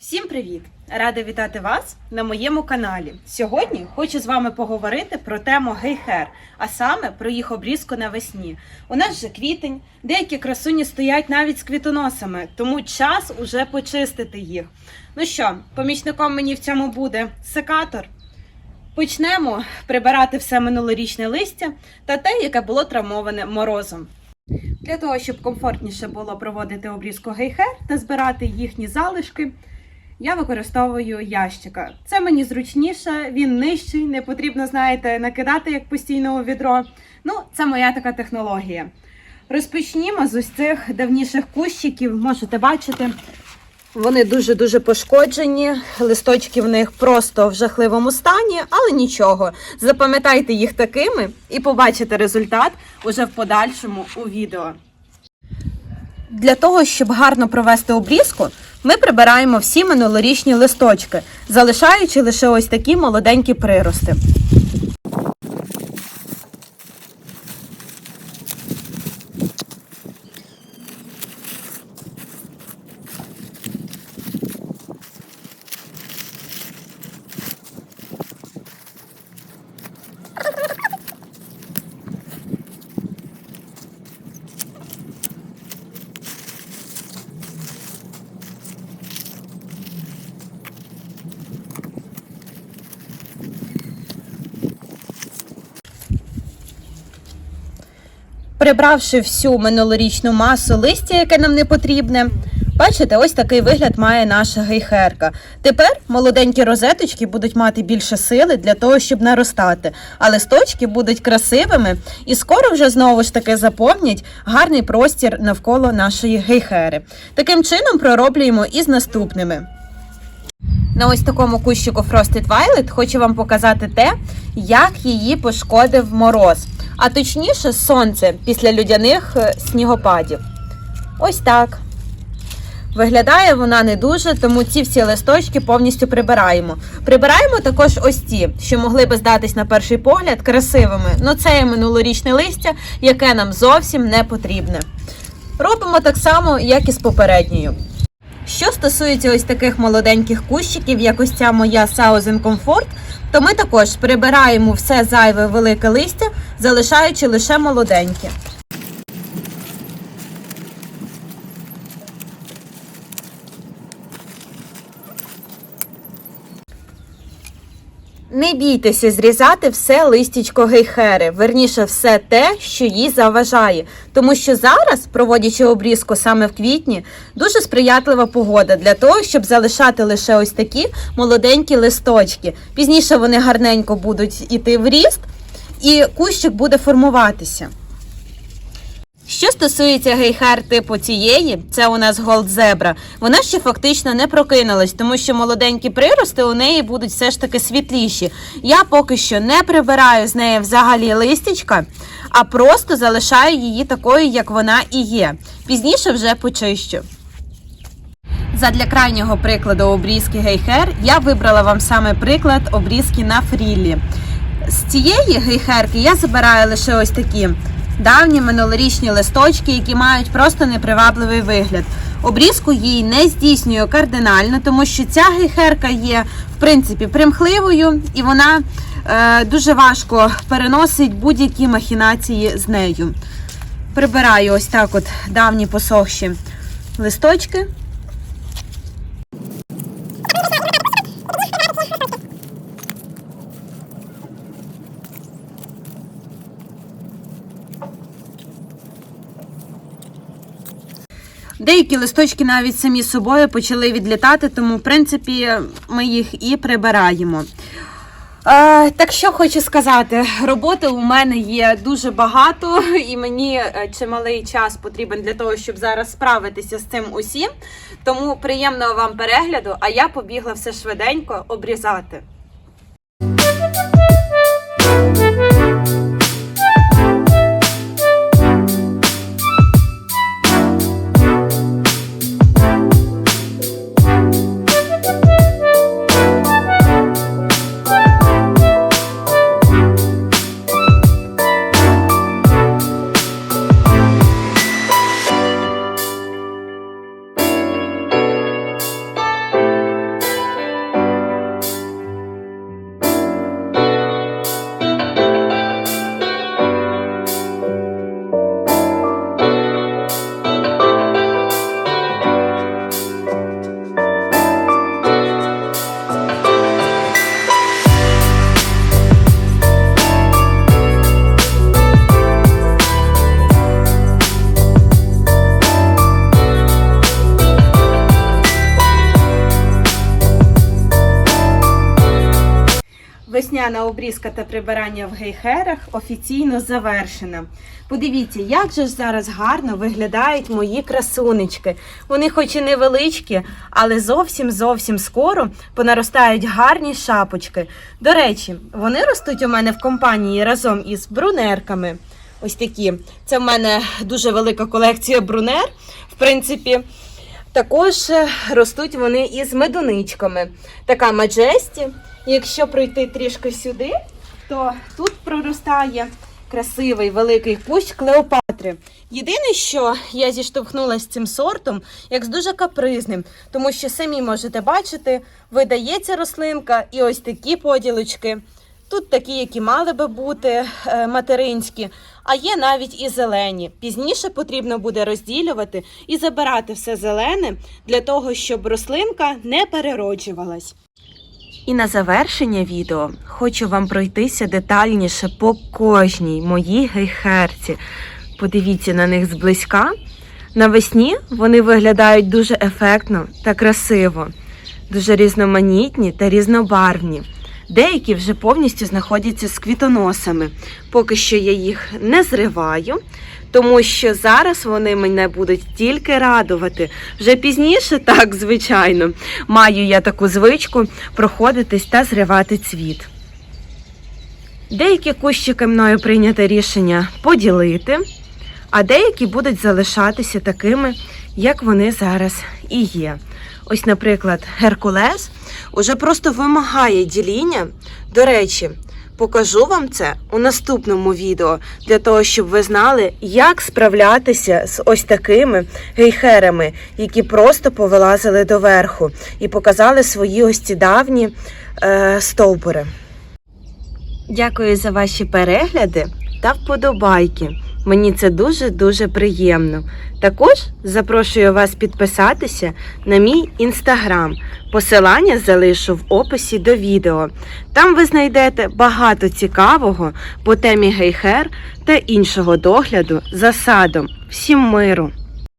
Всім привіт! Рада вітати вас на моєму каналі. Сьогодні хочу з вами поговорити про тему гейхер, а саме про їх обрізку навесні. У нас вже квітень, деякі красуні стоять навіть з квітоносами, тому час уже почистити їх. Ну що, помічником мені в цьому буде секатор. Почнемо прибирати все минулорічне листя та те, яке було травмоване морозом. Для того, щоб комфортніше було проводити обрізку гейхер та збирати їхні залишки, я використовую ящика. Це мені зручніше, він нижчий, не потрібно, знаєте, накидати як постійно у відро. Ну, це моя така технологія. Розпочнімо з ось цих давніших кущиків. Можете бачити, вони дуже-дуже пошкоджені. Листочки в них просто в жахливому стані, але нічого. Запам'ятайте їх такими і побачите результат уже в подальшому у відео. Для того, щоб гарно провести обрізку, ми прибираємо всі минулорічні листочки, залишаючи лише ось такі молоденькі прирости. Прибравши всю минулорічну масу листя, яке нам не потрібне, бачите, ось такий вигляд має наша гейхерка. Тепер молоденькі розеточки будуть мати більше сили для того, щоб наростати, а листочки будуть красивими і скоро вже знову ж таки заповнять гарний простір навколо нашої гейхери. Таким чином пророблюємо і з наступними. На ось такому кущику Frosted Violet хочу вам показати те, як її пошкодив мороз, а точніше сонце після людяних е, снігопадів. Ось так. Виглядає вона не дуже, тому ці всі листочки повністю прибираємо. Прибираємо також ось ті, що могли би здатись на перший погляд красивими. Ну це є минулорічне листя, яке нам зовсім не потрібне. Робимо так само, як і з попередньою. Що стосується ось таких молоденьких кущиків, як ось ця моя Southern Comfort, то ми також прибираємо все зайве велике листя, залишаючи лише молоденьке. Не бійтеся зрізати все листічко гейхери, верніше все те, що їй заважає. Тому що зараз, проводячи обрізку саме в квітні, дуже сприятлива погода для того, щоб залишати лише ось такі молоденькі листочки. Пізніше вони гарненько будуть іти в ріст, і кущик буде формуватися. Що стосується гейхер типу цієї, це у нас Zebra, вона ще фактично не прокинулась, тому що молоденькі прирости у неї будуть все ж таки світліші. Я поки що не прибираю з неї взагалі листячка, а просто залишаю її такою, як вона і є. Пізніше вже почищу. Задля крайнього прикладу обрізки гейхер я вибрала вам саме приклад обрізки на фрілі. З цієї гейхерки я забираю лише ось такі давні минулорічні листочки, які мають просто непривабливий вигляд. Обрізку їй не здійснюю кардинально, тому що ця гейхерка є в принципі примхливою і вона е, дуже важко переносить будь-які махінації з нею. Прибираю ось так от давні посохші листочки. Деякі листочки навіть самі собою почали відлітати, тому, в принципі, ми їх і прибираємо. Так що хочу сказати, роботи у мене є дуже багато, і мені е, чималий час потрібен для того, щоб зараз справитися з цим усім. Тому приємного вам перегляду, а я побігла все швиденько обрізати. Весняна обрізка та прибирання в гейхерах офіційно завершена. Подивіться, як же ж зараз гарно виглядають мої красунечки. Вони хоч і невеличкі, але зовсім зовсім скоро понаростають гарні шапочки. До речі, вони ростуть у мене в компанії разом із брунерками. Ось такі. Це в мене дуже велика колекція брунер. В принципі, також е, ростуть вони із медуничками. Така маджесті. Якщо пройти трішки сюди, то тут проростає красивий великий кущ Клеопатри. Єдине, що я зіштовхнулася з цим сортом, як з дуже капризним, тому що самі можете бачити, видається рослинка і ось такі поділочки. Тут такі, які мали би бути е, материнські, а є навіть і зелені. Пізніше потрібно буде розділювати і забирати все зелене для того, щоб рослинка не перероджувалась. І на завершення відео хочу вам пройтися детальніше по кожній моїй гейхерці. Подивіться на них зблизька. Навесні вони виглядають дуже ефектно та красиво, дуже різноманітні та різнобарвні. Деякі вже повністю знаходяться з квітоносами. Поки що я їх не зриваю, тому що зараз вони мене будуть тільки радувати. Вже пізніше, так, звичайно, маю я таку звичку проходитись та зривати цвіт. Деякі кущики мною прийнято рішення поділити, а деякі будуть залишатися такими, як вони зараз і є. Ось, наприклад, Геркулес уже просто вимагає діління. До речі, покажу вам це у наступному відео для того, щоб ви знали, як справлятися з ось такими гейхерами, які просто повилазили доверху і показали свої ось ці давні е, стовбури. Дякую за ваші перегляди та вподобайки. Мені це дуже-дуже приємно. Також запрошую вас підписатися на мій інстаграм. Посилання залишу в описі до відео. Там ви знайдете багато цікавого по темі гейхер та іншого догляду за садом. Всім миру!